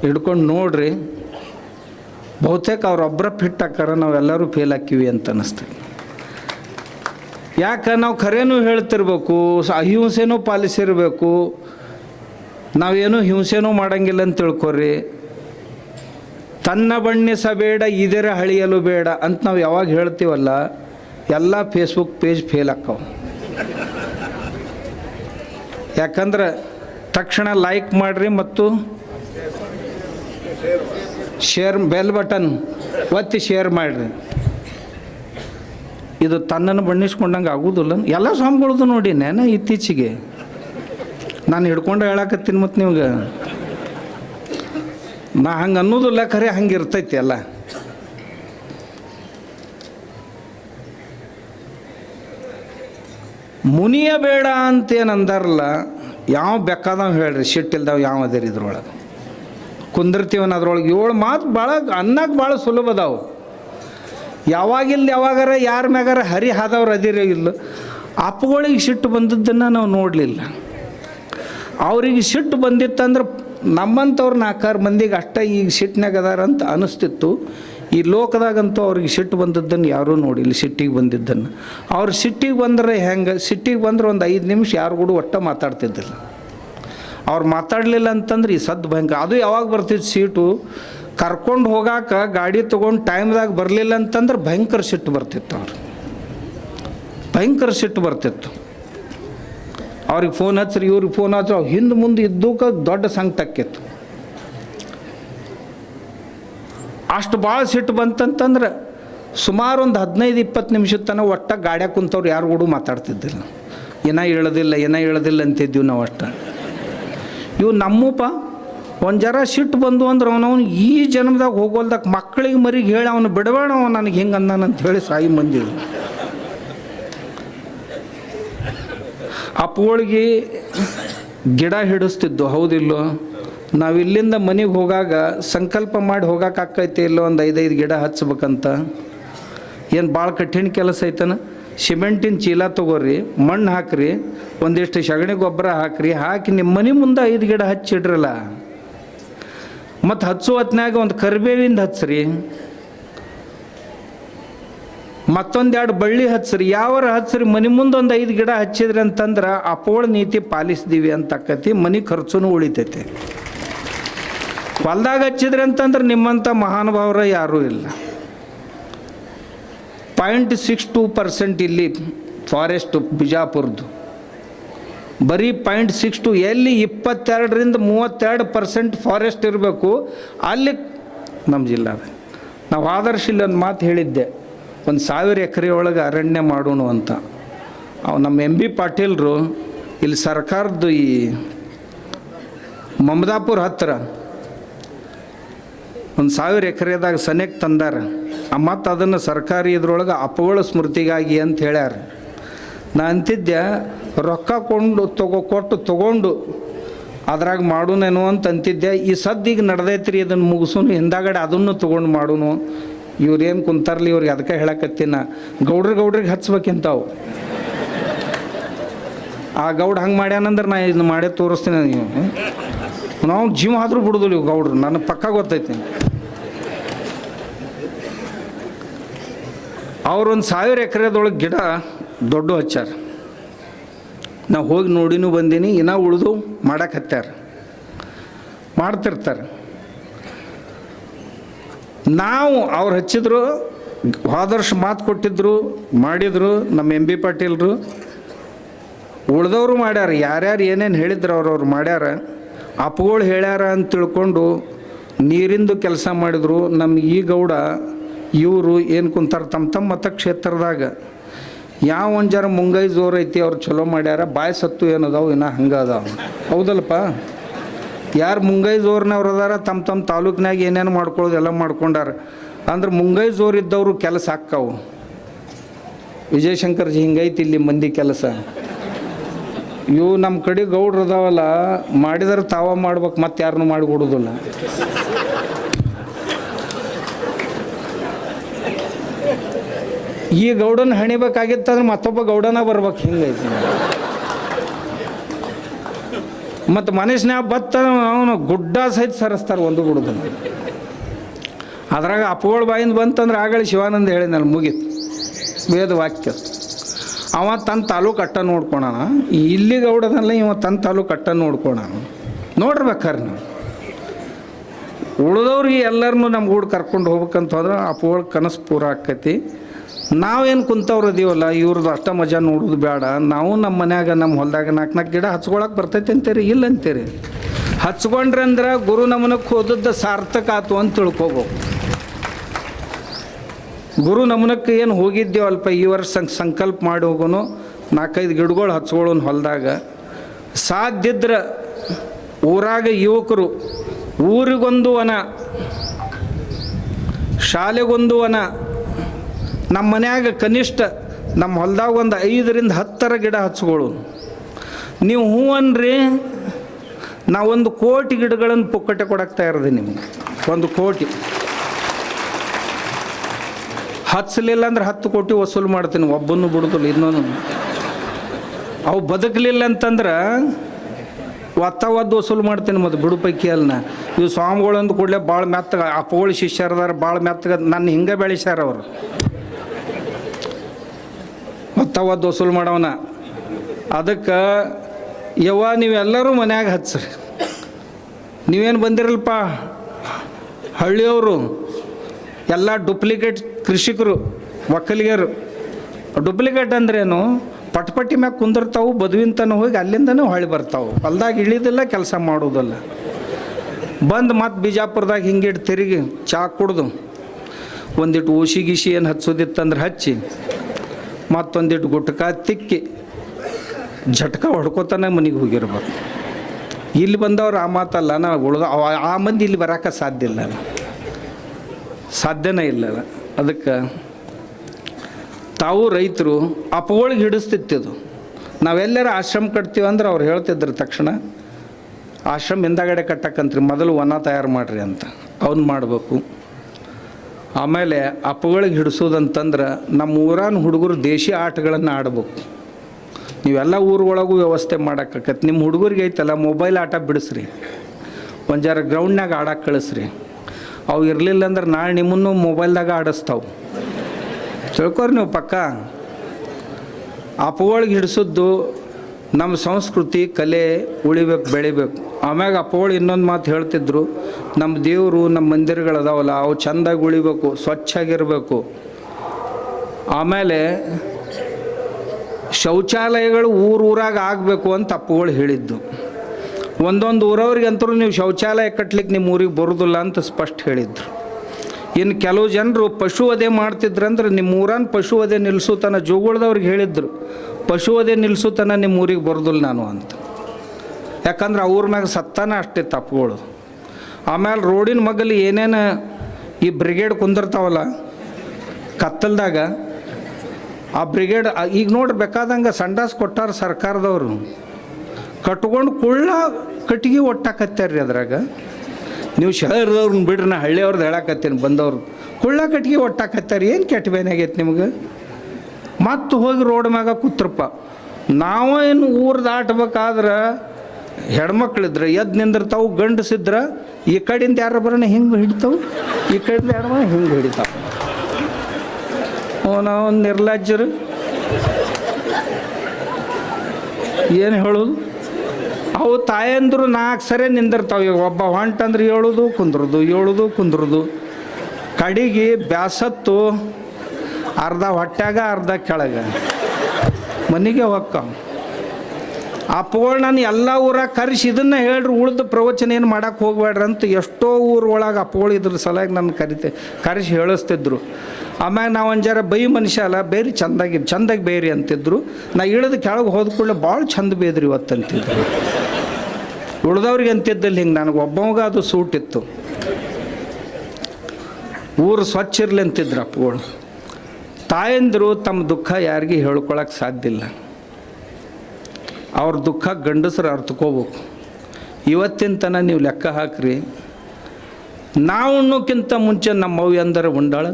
S1: ಹಿಡ್ಕೊಂಡು ನೋಡ್ರಿ. ಬಹುತೇಕ ಅವ್ರೊಬ್ಬರ ಫಿಟ್ ಹಾಕಾರ ನಾವೆಲ್ಲರೂ ಫೇಲ್ ಹಾಕಿವಿ ಅಂತ ಅನ್ನಿಸ್ತದೆ ಯಾಕೆ ನಾವು ಖರೇನೂ ಹೇಳ್ತಿರ್ಬೇಕು ಅಹಿಂಸೆನೂ ಪಾಲಿಸಿರ್ಬೇಕು ನಾವೇನು ಹಿಂಸೆನೂ ಮಾಡಂಗಿಲ್ಲ ಅಂತ ತಿಳ್ಕೊರಿ ತನ್ನ ಬಣ್ಣಿಸಬೇಡ ಇದರ ಹಳಿಯಲು ಬೇಡ ಅಂತ ನಾವು ಯಾವಾಗ ಹೇಳ್ತೀವಲ್ಲ, ಎಲ್ಲ ಫೇಸ್ಬುಕ್ ಪೇಜ್ ಫೇಲ್ ಆಕ್ಕವು ಯಾಕಂದ್ರೆ ತಕ್ಷಣ ಲೈಕ್ ಮಾಡಿರಿ ಮತ್ತು ಶೇರ್ ಬೆಲ್ ಬಟನ್ ಒತ್ತಿ ಶೇರ್ ಮಾಡಿರಿ. ಇದು ತನ್ನನ್ನು ಬಣ್ಣಿಸ್ಕೊಂಡಂಗೆ ಆಗೋದಿಲ್ಲ. ಎಲ್ಲ ಸ್ವಾಮಿಗಳದು ನೋಡಿ, ನಾನು ಇತ್ತೀಚೆಗೆ. ನಾನು ಹಿಡ್ಕೊಂಡು ಹೇಳಕತ್ತೀನಿ ಮತ್ತು ನಿಮ್ಗೆ. ನಾ ಹಂಗೆ ಅನ್ನೋದಿಲ್ಲ, ಖರೆ ಹಂಗೆ ಇರ್ತೈತಿ ಅಲ್ಲ. ಮುನಿಯ ಬೇಡ ಅಂತೇನು ಅಂದಾರಲ್ಲ ಯಾವ ಬೇಕಾದವ್ ಹೇಳ್ರಿ ಸಿಟ್ಟಿಲ್ದವ್ ಯಾವ ಅದೇರಿ ಇದ್ರೊಳಗೆ. ಕುಂದಿರ್ತೀವನ್ನ ಅದ್ರೊಳಗೆ. ಏಳು ಮಾತು ಭಾಳ ಅನ್ನಕ್ಕೆ ಭಾಳ ಸುಲಭ ಅದಾವು. ಯಾವಾಗಿಲ್ಲ ಯಾವಾಗಾರ ಯಾರ ಮ್ಯಾಗಾರ ಹರಿ ಹಾದವ್ರು ಅದಿರೋ ಇಲ್ಲ. ಅಪ್ಪಗಳಿಗೆ ಸಿಟ್ಟು ಬಂದದ್ದನ್ನು ನಾವು ನೋಡಲಿಲ್ಲ. ಅವ್ರಿಗೆ ಸಿಟ್ಟು ಬಂದಿತ್ತಂದ್ರೆ ನಮ್ಮಂಥವ್ರು ನಾಲ್ಕಾರು ಮಂದಿಗೆ ಅಷ್ಟೇ ಈಗ ಸಿಟ್ಟಿನಾಗ ಅದಾರ ಅಂತ ಅನಿಸ್ತಿತ್ತು. ಈ ಲೋಕದಾಗಂತೂ ಅವ್ರಿಗೆ ಸಿಟ್ಟು ಬಂದದ್ದನ್ನು ಯಾರೂ ನೋಡಿಲ್ಲ ಸಿಟ್ಟಿಗೆ ಬಂದಿದ್ದನ್ನು. ಅವ್ರು ಸಿಟ್ಟಿಗೆ ಬಂದರೆ ಹೆಂಗೆ, ಸಿಟ್ಟಿಗೆ ಬಂದ್ರೆ ಒಂದು ಐದು ನಿಮಿಷ ಯಾರು ಕೂಡ ಒಟ್ಟ ಮಾತಾಡ್ತಿದ್ದಿಲ್ಲ. ಅವ್ರು ಮಾತಾಡಲಿಲ್ಲ ಅಂತಂದ್ರೆ ಈ ಸದ್ದು ಭಯಂಕರ. ಅದು ಯಾವಾಗ ಬರ್ತಿತ್ತು ಸೀಟು? ಕರ್ಕೊಂಡು ಹೋಗಾಕ ಗಾಡಿ ತೊಗೊಂಡು ಟೈಮ್ದಾಗ ಬರಲಿಲ್ಲ ಅಂತಂದ್ರೆ ಭಯಂಕರ ಸಿಟ್ಟು ಬರ್ತಿತ್ತು ಅವ್ರು ಭಯಂಕರ ಸಿಟ್ಟು ಬರ್ತಿತ್ತು. ಅವ್ರಿಗೆ ಫೋನ್ ಹಚ್ಚ್ರಿ ಇವ್ರಿಗೆ ಫೋನ್ ಹಚ್ಚ್ರಿ ಅವ್ರು ಹಿಂದೆ ಮುಂದೆ ಇದ್ದಕ್ಕೆ ದೊಡ್ಡ ಸಂಘ ತಕ್ಕಿತ್ತು ಅಷ್ಟು ಭಾಳ ಸಿಟ್ಟು ಬಂತಂತಂದ್ರೆ ಸುಮಾರು ಒಂದು ಹದಿನೈದು, ಇಪ್ಪತ್ತು ನಿಮಿಷದ ತನಕ ಒಟ್ಟ ಗಾಡ್ಯಾಗ ಕುಂತವ್ರು ಯಾರು ಕೂಡ ಮಾತಾಡ್ತಿದ್ದಿಲ್ಲ. ಏನ ಹೇಳೋದಿಲ್ಲ ಏನ ಹೇಳೋದಿಲ್ಲ ಅಂತಿದ್ದೀವಿ ನಾವು ಅಷ್ಟ. ಇವು ನಮ್ಮಪ್ಪ ಒಂದು ಜರ ಸಿಟ್ಟು ಬಂದು ಅಂದ್ರೆ ಅವನವನು ಈ ಜನ್ಮದಾಗ ಹೋಗೋಲ್ದಾಗ ಮಕ್ಕಳಿಗೆ ಮರಿಗೆ ಹೇಳಿ ಅವನು ಬಿಡಬೇಡ ಅವ ನನಗೆ ಹಿಂಗೆ ಅಂದಾನಂತ ಹೇಳಿ ಸಾಯಿ ಮಂದಿರು ಅಪ್ಪಗಳಿಗೆ ಗಿಡ ಹಿಡಿಸ್ತಿದ್ದು ಹೌದಿಲ್ಲೋ? ನಾವು ಇಲ್ಲಿಂದ ಮನೆಗೆ ಹೋಗಾಗ ಸಂಕಲ್ಪ ಮಾಡಿ ಹೋಗಕ್ಕೆ ಇಲ್ಲೋ ಒಂದು ಐದೈದು ಗಿಡ ಹಚ್ಬೇಕಂತ. ಏನು ಭಾಳ ಕಠಿಣ ಕೆಲಸ ಐತನ? ಸಿಮೆಂಟಿನ ಚೀಲ ತೊಗೋರಿ, ಮಣ್ಣು ಹಾಕ್ರಿ, ಒಂದಿಷ್ಟು ಸಗಣಿ ಗೊಬ್ಬರ ಹಾಕ್ರಿ, ಹಾಕಿ ನಿಮ್ಮ ಮನೆ ಮುಂದೆ ಐದು ಗಿಡ ಹಚ್ಚಿಡ್ರಲ್ಲ. ಮತ್ತು ಹಚ್ಚುವ ಹೊತ್ನ್ಯಾಗ ಒಂದು ಕರಿಬೇವಿಂದ ಹಚ್ಚ್ರಿ ಮತ್ತೊಂದೆರಡು ಬಳ್ಳಿ ಹಚ್ಚ್ರಿ. ಯಾವರ ಹಚ್ಚ್ರಿ? ಮನೆ ಮುಂದೆ ಒಂದು ಐದು ಗಿಡ ಹಚ್ಚಿದ್ರಿ ಅಂತಂದ್ರೆ ಅಪೋಳ ನೀತಿ ಪಾಲಿಸ್ದೀವಿ ಅಂತ ಆಕತಿ ಮನೆ ಖರ್ಚುನು ಉಳಿತೈತೆ. ಹೊಲ್ದಾಗ ಹಚ್ಚಿದ್ರಿ ಅಂತಂದ್ರೆ ನಿಮ್ಮಂಥ ಮಹಾನುಭಾವರ ಯಾರೂ ಇಲ್ಲ. ಪಾಯಿಂಟ್ ಸಿಕ್ಸ್ ಟೂ ಪರ್ಸೆಂಟ್ ಇಲ್ಲಿ ಫಾರೆಸ್ಟ್ ಬಿಜಾಪುರದ್ದು ಬರೀ ಪಾಯಿಂಟ್ ಸಿಕ್ಸ್ ಟು ಎಲ್ಲಿ ಇಪ್ಪತ್ತೆರಡರಿಂದ ಮೂವತ್ತೆರಡು ಪರ್ಸೆಂಟ್ ಫಾರೆಸ್ಟ್ ಇರಬೇಕು, ಅಲ್ಲಿ ನಮ್ಮ ಜಿಲ್ಲಾದ. ನಾವು ಆದರ್ಶ ಇಲ್ಲ ಒಂದು ಮಾತು ಹೇಳಿದ್ದೆ. ಒಂದು ಸಾವಿರ ಎಕರೆ ಒಳಗೆ ಅರಣ್ಯ ಮಾಡೋಣ ಅಂತ. ಅವು ನಮ್ಮ ಎಂ ಬಿ ಪಾಟೀಲ್ರು ಇಲ್ಲಿ ಸರ್ಕಾರದ ಈ ಮಮದಾಪುರ ಹತ್ತಿರ ಒಂದು ಸಾವಿರ ಎಕರೆದಾಗ ಸನೇಕ್ ತಂದಾರ. ಮತ್ತು ಅದನ್ನು ಸರ್ಕಾರಿ ಇದ್ರೊಳಗೆ ಅಪಗಳ ಸ್ಮೃತಿಗಾಗಿ ಅಂತ ಹೇಳ್ಯಾರ. ನಾ ಅಂತಿದ್ದೆ, ರೊಕ್ಕ ಕೊಂಡು ತಗೋ, ಕೊಟ್ಟು ತಗೊಂಡು ಅದ್ರಾಗ ಮಾಡೋನೇನೋ ಅಂತ ಅಂತಿದ್ದೆ. ಈ ಸದ್ದಿಗೆ ನಡೆದೈತ್ರಿ ಅದನ್ನು ಮುಗಿಸೋನು, ಹಿಂದಾಗಡೆ ಅದನ್ನು ತೊಗೊಂಡು ಮಾಡೋನು ಇವ್ರೇನು ಕುಂತಾರಲಿ ಇವ್ರಿಗೆ ಅದಕ್ಕೆ ಹೇಳಕತ್ತಿನ? ಗೌಡ್ರ ಗೌಡ್ರಿಗೆ ಹಚ್ಬೇಕಿಂತಾವು. ಆ ಗೌಡ್ ಹಂಗೆ ಮಾಡ್ಯಾನಂದ್ರೆ ನಾ ಇದನ್ನ ಮಾಡೇ ತೋರಿಸ್ತೀನಿ ನೀವು ನಾವು ಜೀವ ಆದರೂ ಬಿಡುದಿಲ್ಲ ಇವು ಗೌಡ್ರು ನನಗೆ ಪಕ್ಕ ಗೊತ್ತೈತಿ. ಅವ್ರೊಂದು ಸಾವಿರ ಎಕರೆದೊಳಗೆ ಗಿಡ ದೊಡ್ಡ ಹಚ್ಚಾರ. ನಾವು ಹೋಗಿ ನೋಡಿನೂ ಬಂದೀನಿ, ಇನ್ನೂ ಉಳಿದು ಮಾಡಕ್ಕೆ ಹತ್ಯಾರ. ಮಾಡ್ತಿರ್ತಾರೆ. ನಾವು ಅವ್ರು ಹಚ್ಚಿದ್ರು ಹೋದ ಮಾತು ಕೊಟ್ಟಿದ್ರು, ಮಾಡಿದ್ರು ನಮ್ಮ ಎಂ ಬಿ ಪಾಟೀಲ್ರು. ಉಳ್ದವರು ಮಾಡ್ಯಾರ, ಯಾರ್ಯಾರು ಏನೇನು ಹೇಳಿದ್ರು ಅವ್ರವ್ರು ಮಾಡ್ಯಾರ, ಅಪ್ಪಗಳು ಹೇಳ್ಯಾರ ಅಂತ ತಿಳ್ಕೊಂಡು ನೀರಿಂದು ಕೆಲಸ ಮಾಡಿದ್ರು ನಮ್ಮ ಈ ಗೌಡ, ಇವರು ಏನು ಕುಂತಾರ ತಮ್ಮ ತಮ್ಮ ಮತಕ್ಷೇತ್ರದಾಗ. ಯಾವ ಒಂದು ಜರ ಮುಂಗೈ ಜೋರು ಐತಿ ಅವ್ರು ಚಲೋ ಮಾಡ್ಯಾರ, ಬಾಯಿ ಸತ್ತು ಏನದಾವು, ಇನ್ನೂ ಹಂಗೆ ಅದಾವ. ಯಾರು ಮುಂಗೈ ಜೋರ್ನವ್ರು ಅದಾರ ತಮ್ಮ ತಮ್ಮ ತಾಲೂಕಿನಾಗ ಏನೇನು ಮಾಡ್ಕೊಳ್ಳೋದು ಎಲ್ಲ ಮಾಡ್ಕೊಂಡಾರ. ಅಂದ್ರೆ ಮುಂಗೈ ಜೋರು ಇದ್ದವರು ಕೆಲಸ ಹಾಕ್ಕಾವು. ವಿಜಯಶಂಕರ್ಜಿ ಹಿಂಗೈತಿ ಇಲ್ಲಿ ಮಂದಿ ಕೆಲಸ. ಇವು ನಮ್ಮ ಕಡೆ ಗೌಡ್ರು ಅದಾವಲ್ಲ, ಮಾಡಿದ್ರೆ ತಾವ ಮಾಡ್ಬೇಕು, ಮತ್ತೆ ಯಾರನ್ನೂ ಮಾಡಿಕೊಡೋದಿಲ್ಲ ಈ ಗೌಡನ ಹಣಿಬೇಕಾಗಿತ್ತಂದ್ರೆ ಮತ್ತೊಬ್ಬ ಗೌಡನ ಬರ್ಬೇಕು, ಹಿಂಗೈತಿ. ಮತ್ತು ಮನುಷ್ಯನ್ಯಾಗ ಬತ್ತ ಅವನು ಗುಡ್ಡ ಸಹಿತ ಸರಿಸ್ತಾರೆ ಒಂದು ಗುಡ್ದನ್ನು ಅದ್ರಾಗ ಅಪ್ಪಗಳ ಬಾಯಿಂದ ಬಂತಂದ್ರೆ ಆಗಲಿ ಶಿವಾನಂದ ಹೇಳಿ ನಾನು ಮುಗೀತು. ವೇದ ವಾಕ್ಯ. ಅವ ತನ್ನ ತಾಲೂಕು ಅಟ್ಟ ನೋಡ್ಕೊಳಣ ಇಲ್ಲಿ ಗೌಡದಲ್ಲ ಇವ ತನ್ನ ತಾಲೂಕು ಅಟ್ಟ ನೋಡ್ಕೊಳೋಣ ನೋಡ್ಬೇಕಾರೆ ನಾವು. ಉಳಿದವ್ರಿಗೆ ಎಲ್ಲರನ್ನೂ ನಮ್ಮ ಗೂಡು ಕರ್ಕೊಂಡು ಹೋಗ್ಬೇಕಂತಂದ್ರೆ ಅಪ್ಪಗಳ ಕನಸು ಪೂರ ಆಕ್ಕೈತಿ ನಾವೇನು ಕುಂತವ್ರು ಇದೀವಲ್ಲ ಇವ್ರದ್ದು ಅಷ್ಟ ಮಜಾ ನೋಡೋದು ಬೇಡ ನಾವು ನಮ್ಮ ಮನ್ಯಾಗ ನಮ್ಮ ಹೊಲದಾಗ ನಾಲ್ಕು ನಾಲ್ಕು ಗಿಡ ಹಚ್ಕೊಳಕ್ಕೆ ಬರ್ತೈತೆ ಅಂತೀರಿ? ಇಲ್ಲ ಅಂತೀರಿ? ಹಚ್ಕೊಂಡ್ರಂದ್ರೆ ಗುರು ನಮನಕ್ಕೆ ಹೋದದ್ದು ಸಾರ್ಥಕ ಆತು ಅಂತ ತಿಳ್ಕೊಬೇಕು. ಗುರು ನಮನಕ್ಕೆ ಏನು ಹೋಗಿದ್ದೇವಲ್ಪ, ಈ ವರ್ಷ ಸಂಕ್- ಸಂಕಲ್ಪ ಮಾಡಿ ಹೋಗೋನು ನಾಲ್ಕೈದು ಗಿಡಗಳು ಹಚ್ಕೊಳ್ಳೋನು ಹೊಲದಾಗ. ಸಾಧ್ಯದ್ರ ಊರಾಗ ಯುವಕರು, ಊರಿಗೊಂದು ವನ, ಶಾಲೆಗೊಂದು ವನ ನಮ್ಮ ಮನ್ಯಾಗ ಕನಿಷ್ಠ ನಮ್ಮ ಹೊಲ್ದಾಗ ಒಂದು ಐದರಿಂದ ಹತ್ತರ ಗಿಡ ಹಚ್ಕೊಳ್ಳು ನೀವು ಹೂ ಅನ್ರಿ ಒಂದು ಕೋಟಿ ಗಿಡಗಳನ್ನು ಪುಕ್ಕಟೆ ಕೊಡಕ್ಕೆ ತಯಾರಿದೆ ನಿಮ್ಗೆ. ಒಂದು ಕೋಟಿ. ಹಚ್ಚಲಿಲ್ಲ ಅಂದ್ರೆ ಹತ್ತು ಕೋಟಿ ವಸೂಲು ಮಾಡ್ತೀನಿ, ಒಬ್ಬನ್ನು ಬಿಡುದಿಲ್ಲ, ಇನ್ನೊಂದು. ಅವು ಬದುಕಲಿಲ್ಲ ಅಂತಂದ್ರೆ ಒತ್ತ ಒದ್ದು ವಸೂಲು ಮಾಡ್ತೀನಿ ಮತ್ತು ಬಿಡು ಪೈಕಿ ಅಲ್ಲನ ಇವು ಸ್ವಾಮಿಗಳು ಅಂದ ಕೂಡಲೇ ಭಾಳ ಮೆತ್ತಗ, ಅಪ್ಪಗಳು ಶಿಷ್ಯರದಾರ, ಭಾಳ ಮೆತ್ತಗ, ನನ್ನ ಹಿಂಗೆ ಬೆಳೆಸ್ಯಾರ ಅವರು. ಒತ್ತ ಒದ್ದು ವಸೂಲು ಮಾಡವನ. ಅದಕ್ಕೆ ಯವ್ವ ನೀವೆಲ್ಲರೂ ಮನ್ಯಾಗ ಹಚ್ಚ್ರಿ ನೀವೇನು ಬಂದಿರಲ್ಪ? ಹಳ್ಳಿಯವರು, ಎಲ್ಲ ಡುಪ್ಲಿಕೇಟ್ ಕೃಷಿಕರು, ಒಕ್ಕಲಿಗರು. ಡುಪ್ಲಿಕೇಟ್ ಅಂದ್ರೇನು? ಪಟ್ಪಟ್ಟಿ ಮ್ಯಾಗ ಕುಂದಿರ್ತಾವು ಬದುವಿನ ಹೋಗಿ ಅಲ್ಲಿಂದನೂ ಹೊಳಿ ಬರ್ತಾವೆ. ಹೊಲ್ದಾಗ ಇಳಿದಿಲ್ಲ, ಕೆಲಸ ಮಾಡೋದಲ್ಲ. ಬಂದು ಮತ್ತು ಬಿಜಾಪುರದಾಗ ಹಿಂಗಿಟ್ಟು ತಿರುಗಿ ಚಾ ಕುಡ್ದು ಒಂದಿಟ್ಟು ಊಸಿ ಗೀಸಿ ಏನು ಹಚ್ಚೋದಿತ್ತಂದ್ರೆ ಹಚ್ಚಿ. ಮತ್ತೊಂದಿಟ್ಟು ಗುಟ್ಕ ತಿಕ್ಕಿ ಝಟ್ಕ ಹೊಡ್ಕೋತಾನೆ ಮನೆಗೆ ಹೋಗಿರ್ಬೇಕು. ಇಲ್ಲಿ ಬಂದವ್ರು ಆ ಮಾತಲ್ಲ, ನಾ ಉಳ್ದ ಆ ಮಂದಿ ಇಲ್ಲಿ ಬರೋಕೆ ಸಾಧ್ಯ ಇಲ್ಲ ಸಾಧ್ಯನೇ ಇಲ್ಲ ಅದಕ್ಕೆ ತಾವು ರೈತರು ಅಪ್ಪಗಳಿಗೆ ಹಿಡಿಸ್ತಿತ್ತಿದ್ದು ನಾವೆಲ್ಲರ ಆಶ್ರಮ ಕಟ್ತೀವಿ ಅಂದ್ರೆ ಅವ್ರು ಹೇಳ್ತಿದ್ರು ತಕ್ಷಣ, ಆಶ್ರಮ ಹಿಂದಗಡೆ ಕಟ್ಟಕ್ಕಂತ್ರಿ, ಮೊದಲು ವನ ತಯಾರು ಮಾಡಿರಿ ಅಂತ. ಅವ್ನು ಮಾಡಬೇಕು. ಆಮೇಲೆ ಅಪ್ಪಗಳಿಗೆ ಹಿಡಿಸೋದಂತಂದ್ರೆ ನಮ್ಮ ಊರಾನ ಹುಡುಗರು ದೇಶಿ ಆಟಗಳನ್ನು ಆಡ್ಬೇಕು. ನೀವೆಲ್ಲ ಊರೊಳಗೂ ವ್ಯವಸ್ಥೆ ಮಾಡೋಕ್ಕಾಗತ್ತೆ ನಿಮ್ಮ ಹುಡುಗರಿಗೆ ಐತಲ್ಲ ಮೊಬೈಲ್ ಆಟ ಬಿಡಿಸ್ರಿ. ಒಂದು ಜರ ಗ್ರೌಂಡ್ನಾಗ ಆಡಕ್ಕೆ ಕಳಿಸ್ರಿ. ಅವು ಇರಲಿಲ್ಲ ಅಂದ್ರೆ ನಾಳೆ ನಿಮ್ಮನ್ನು ಮೊಬೈಲ್ದಾಗ ಆಡಿಸ್ತಾವೆ. ತಿಳ್ಕೊರಿ ನೀವು ಪಕ್ಕ. ಅಪ್ಪಗಳಿಗೆ ಹಿಡಿಸಿದ್ದು ನಮ್ಮ ಸಂಸ್ಕೃತಿ, ಕಲೆ ಉಳಿಬೇಕು, ಬೆಳಿಬೇಕು. ಆಮ್ಯಾಗ ಅಪ್ಪಗಳು ಇನ್ನೊಂದು ಮಾತು ಹೇಳ್ತಿದ್ರು ನಮ್ಮ ದೇವರು ನಮ್ಮ ಮಂದಿರಗಳದಾವಲ್ಲ, ಅವು ಚೆಂದಾಗಿ ಉಳಿಬೇಕು, ಸ್ವಚ್ಛಾಗಿರಬೇಕು. ಆಮೇಲೆ ಶೌಚಾಲಯಗಳು ಊರೂರಾಗ ಆಗಬೇಕು ಅಂತ ಅಪ್ಪಗಳು ಹೇಳಿದ್ದು. ಒಂದೊಂದು ಊರವ್ರಿಗೆ ಅಂತರೂ ನೀವು ಶೌಚಾಲಯ ಕಟ್ಲಿಕ್ಕೆ ನಿಮ್ಮ ಊರಿಗೆ ಬರೋದಿಲ್ಲ ಅಂತ ಸ್ಪಷ್ಟ ಹೇಳಿದ್ರು. ಇನ್ನು ಕೆಲವು ಜನರು ಪಶು ವಧೆ ಮಾಡ್ತಿದ್ರಂದ್ರೆ ನಿಮ್ಮ ಊರನ್ನು ಪಶು ವಧೆ ತನ್ನ ಜೋಗುಳದವ್ರಿಗೆ ಹೇಳಿದ್ರು. ಪಶು ವಧೆ ತನ ನಿಮ್ಮ ಊರಿಗೆ ಬರೋದಿಲ್ಲ ನಾನು ಅಂತ. ಯಾಕಂದ್ರೆ ಅವ್ರ ಮ್ಯಾಗ ಸತ್ತಾನ ಅಷ್ಟೇ ತಪ್ಪುಗಳು. ಆಮೇಲೆ ರೋಡಿನ ಮಗಲ್ಲಿ ಏನೇನು ಈ ಬ್ರಿಗೇಡ್ ಕುಂದಿರ್ತಾವಲ್ಲ, ಕತ್ತಲ್ದಾಗ, ಆ ಬ್ರಿಗೇಡ್ ಈಗ ನೋಡ್ರಿ ಬೇಕಾದಂಗೆ ಸಂಡಾಸ್ ಕೊಟ್ಟಾರ ಸರ್ಕಾರದವರು. ಕಟ್ಕೊಂಡು ಕುಳ್ಳ ಕಟ್ಟಿಗೆ ಒಟ್ಟಾಕತ್ತಾರ ರೀ ಅದ್ರಾಗ. ನೀವು ಶಹರದವ್ರನ್ನ ಬಿಡ್ರಿ, ನಾ ಹಳ್ಳಿಯವ್ರದ್ದು ಹೇಳಕತ್ತೀನಿ, ಬಂದವ್ರು. ಕುಳ್ಳ ಕಟ್ಟಿಗೆ ಒಟ್ಟಾಕತ್ತಾರ ಏನು ಕೆಟ್ಟ ಬೇನಾಗೈತೆ ನಿಮ್ಗೆ? ಮತ್ತು ಹೋಗಿ ರೋಡ್ ಮ್ಯಾಗ ಕೂತ್ರಪ್ಪ. ನಾವು ಏನು ಊರು ದಾಟ್ಬೇಕಾದ್ರೆ ಹೆಣ್ಮಕ್ಳಿದ್ರೆ ಎದ್ದು ನಿಂದಿರ್ತಾವು, ಗಂಡಸಿದ್ರ, ಈ ಕಡೆಯಿಂದ ಯಾರ ಬರೋಣ ಹಿಂಗೆ ಹಿಡಿತಾವು? ಈ ಕಡೆಯಿಂದ ಯಾರ ಹಿಂಗೆ ಹಿಡಿತಾವೆ? ನಾವು ನಿರ್ಲಜ್ಜರು. ಏನು ಹೇಳೋದು? ಅವು ತಾಯಂದ್ರು ನಾಲ್ಕು ಸರಿ ನಿಂದಿರ್ತಾವೆ. ಈಗ ಒಬ್ಬ ಹೊಂಟಂದ್ರೆ ಹೇಳೋದು ಕುಂದ್ರದು ಹೇಳೋದು ಕುಂದ್ರದು. ಕಡೆಗೆ ಬ್ಯಾಸತ್ತು ಅರ್ಧ ಹೊಟ್ಯಾಗ, ಅರ್ಧ ಕೆಳಗೆ. ಮನೆಗೆ ಹೊಕ್ಕಾವ ಅಪ್ಪಗಳು ನಾನು ಎಲ್ಲ ಊರಾಗ ಕರೆಸಿ ಇದನ್ನು ಹೇಳ್ರಿ, ಉಳಿದ ಪ್ರವಚನ ಏನು ಮಾಡೋಕ್ಕೆ ಹೋಗ್ಬೇಡ್ರಿ ಅಂತ ಎಷ್ಟೋ ಊರೊಳಗೆ ಅಪ್ಪಗಳು ಇದ್ರ ಸಲುವಾಗಿ ನನ್ನ ಕರಿತೆ, ಕರೆಸಿ ಹೇಳಿಸ್ತಿದ್ರು. ಆಮ್ಯಾಗ ನಾವು ಒಂದು ಜರ ಬೈ ಮನುಷ್ಯ ಅಲ್ಲ, ಬೇರೆ ಚಂದಾಗಿ ಚಂದಾಗಿ ಬೇರೆ ಅಂತಿದ್ರು. ನಾ ಇಳಿದು ಕೆಳಗೆ ಹೋದ ಕೂಡಲೇ ಭಾಳ ಚಂದ ಬೇದ್ರಿ ಇವತ್ತಂತಿದ್ರು ಉಳ್ದವ್ರಿಗೆ ಅಂತಿದ್ದಲ್ಲಿ ಹಿಂಗೆ ನನಗೆ, ಒಬ್ಬವಾಗ ಅದು ಸೂಟ್ ಇತ್ತು. ಊರು ಸ್ವಚ್ಛ ಇರಲಿ ಅಂತಿದ್ರು ಅಪ್ಪಗಳು ತಾಯಂದಿರು ತಮ್ಮ ದುಃಖ ಯಾರಿಗೆ ಹೇಳ್ಕೊಳಕ್ಕೆ ಸಾಧ್ಯ ಇಲ್ಲ. ಅವ್ರ ದುಃಖ ಗಂಡಸರು ಅರ್ಥಕೋಬೇಕು ಇವತ್ತಿನ ತನ ನೀವು ಲೆಕ್ಕ ಹಾಕ್ರಿ. ನಾವು ಮುಂಚೆ ನಮ್ಮ ಎಂದರೆ ಉಂಡಾಳ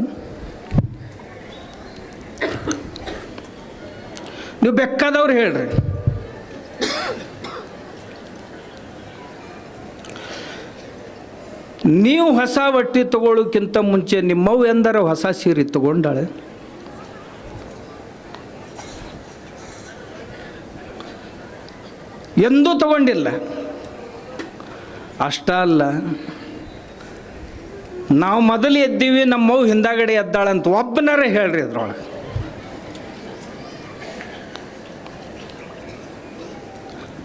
S1: ನೀವು ಬೆಕ್ಕಾದವ್ರು ಹೇಳ್ರಿ. ನೀವು ಹೊಸ ಬಟ್ಟೆ ತಗೊಳ್ಳೋಕ್ಕಿಂತ ಮುಂಚೆ ನಿಮ್ಮವು ಎಂದರೆ ಹೊಸ ಸೀರೆ ತಗೊಂಡಾಳೆ? ಎಂದೂ ತಗೊಂಡಿಲ್ಲ. ಅಷ್ಟ ಅಲ್ಲ. ನಾವು ಮೊದಲು ಎದ್ದೀವಿ ನಮ್ಮವು ಹಿಂದಾಗಡೆ ಎದ್ದಾಳಂತ ಒಬ್ಬನಾರ ಹೇಳ್ರಿ ಇದ್ರೊಳಗೆ.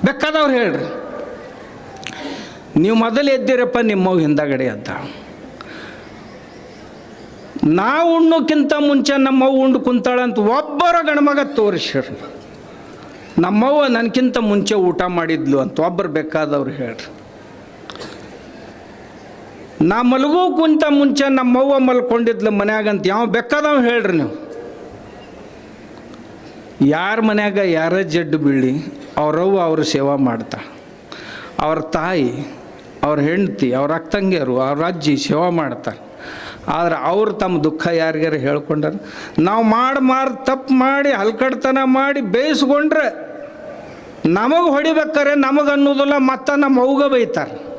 S1: ಬೇಕಾದವ್ರು ಹೇಳ್ರಿ. ನೀವು ಮೊದಲು ಎದ್ದಿರಪ್ಪ ನಿಮ್ಮವು ಹಿಂದಾಗಡೆ ಎದ್ದ ನಾವು ಉಣ್ಣೋಕ್ಕಿಂತ ಮುಂಚೆ ನಮ್ಮವ್ವ ಉಂಡು ಕುಂತಾಳಂತ ಒಬ್ಬರ ಗಣಮಗ ತೋರಿಸ್ರಿ ನಮ್ಮವ್ವ ನನಗಿಂತ ಮುಂಚೆ ಊಟ ಮಾಡಿದ್ಲು ಅಂತ ಒಬ್ಬರು ಬೇಕಾದವ್ರು ಹೇಳ್ರಿ. ನಾ ಮಲಗೋ ಕುಂತ ಮುಂಚೆ ನಮ್ಮವ್ವ ಮಲ್ಕೊಂಡಿದ್ಲು ಮನ್ಯಾಗಂತ ಯಾವ ಬೇಕಾದವ್ ಹೇಳ್ರಿ ನೀವು. ಯಾರ ಮನ್ಯಾಗ ಯಾರ ಜಡ್ಡು ಬೀಳಿ ಅವ್ರವ್ವ ಅವ್ರ ಸೇವಾ ಮಾಡ್ತಾ. ಅವ್ರ ತಾಯಿ, ಅವ್ರ ಹೆಂಡತಿ, ಅವ್ರ ಅಕ್ಕಂಗಿಯರು ಅವ್ರ ಅಜ್ಜಿ ಸೇವಾ ಮಾಡ್ತಾರೆ ಆದ್ರೆ ಅವ್ರು ತಮ್ಮ ದುಃಖ ಯಾರಿಗಾರು ಹೇಳ್ಕೊಂಡಾರ? ನಾವು ಮಾಡಿ ಮಾರಿ ತಪ್ಪು ಮಾಡಿ, ಹಲ್ಕಡ್ತನ ಮಾಡಿ ಬೇಯಿಸ್ಕೊಂಡ್ರೆ ನಮಗೆ ಹೊಡಿಬೇಕಾರೆ ನಮಗೆ ಅನ್ನೋದಿಲ್ಲ ಮತ್ತೆ ನಮ್ಮ ಅವ್ಗ ಬೈತಾರೆ.